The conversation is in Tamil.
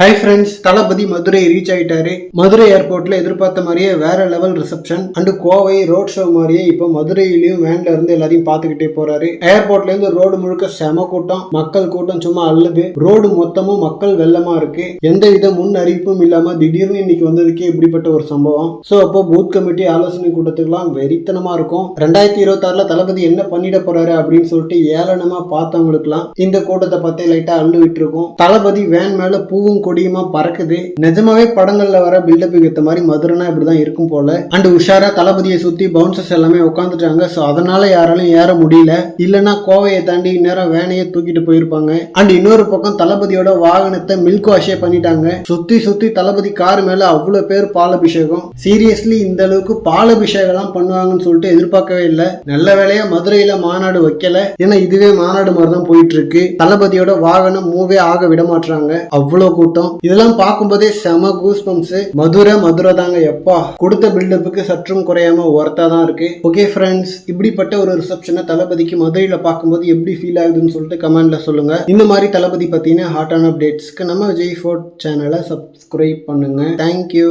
ஹாய் ஃப்ரெண்ட்ஸ் தளபதி மதுரை ரீச் ஆயிட்டாரு. மதுரை ஏர்போர்ட்ல எதிர்பார்த்த மாதிரியே வேற level reception and Kovai road show மாதிரியே இப்போ மதுரையிலயும் வேன்ல இருந்து எல்லாரையும் பார்த்துக்கிட்டே போறாரு. ஏர்போர்ட்ல இருந்து ரோடு முழுக்க செம கூட்டம் மக்கள் கூட்டம் சும்மா அல்லது ரோடு மொத்தமும் மக்கள் வெள்ளமா இருக்கு. எந்த வித முன் அறிவிப்பும் இல்லாம திடீர்னு இன்னைக்கு வந்ததுக்கே இப்படிப்பட்ட ஒரு சம்பவம். ஸோ அப்போ பூத் கமிட்டி ஆலோசனை கூட்டத்துக்குலாம் வெறித்தனமா இருக்கும். ரெண்டாயிரத்தி இருபத்தாறுல தளபதி என்ன பண்ணிட போறாரு அப்படின்னு சொல்லிட்டு ஏளனமா பார்த்தவங்களுக்குலாம் இந்த கூட்டத்தை பத்தி லைட்டா அள்ளு விட்டுருக்கும் தளபதி வேன் மேல பூவும் கொடியுமா பறக்குது. நிஜமாவே படங்கள்ல வர பில்டப்புக்கு ஏத்த மாதிரி மதுரைனா இப்படிதான் இருக்கும் போல. அண்ட் உஷாரா தளபதியை சுத்தி பவுன்சர்ஸ் எல்லாமே உட்காந்துட்டாங்க ஸோ அதனால யாராலும் ஏற முடியல. இல்லைன்னா கோவையை தாண்டி இந்நேரம் வேனையே தூக்கிட்டு போயிருப்பாங்க. அண்ட் இன்னொரு பக்கம் தளபதியோட வாகனத்தை மில்க் வாஷே பண்ணிட்டாங்க. சுத்தி சுத்தி தளபதி கார் மேல அவ்வளவு பேர் பாலபிஷேகம். சீரியஸ்லி இந்த அளவுக்கு பாலபிஷேகம்லாம் பண்ணுவாங்கன்னு சொல்லிட்டு எதிர்பார்க்கவே இல்லை. நல்ல வேலையா மதுரையில மாநாடு வைக்கல. ஏன்னா இதுவே மாநாடு மாதிரி தான் போயிட்டு இருக்கு. தளபதியோட வாகனம் மூவே ஆக விட மாட்டாங்க அவ்வளோ கூட்டம். இதெல்லாம் பார்க்கும்போதே செம கூஸ் பம்ப்ஸ் மதுரை மதுரை தாங்க எப்பா. கொடுத்த பில்டப்புக்கு சற்றும் குறையாம ஒர்த்தா தான் இருக்கு. ஓகே ஃப்ரெண்ட்ஸ் இப்படிப்பட்ட ஒரு ரிசப்ஷனை தளபதிக்கு மதுரையில் பார்க்கும்போது எப்படி ஃபீல் ஆகுதுன்னு சொல்லிட்டு கமெண்ட்ல சொல்லுங்க. இந்த மாதிரி தளபதி பார்த்தீங்கன்னா ஹாட்டான அப்டேட்ஸ்க்கு நம்ம விஜய் ஃபோர்ட் சேனலை சப்ஸ்கிரைப் பண்ணுங்க. Thank you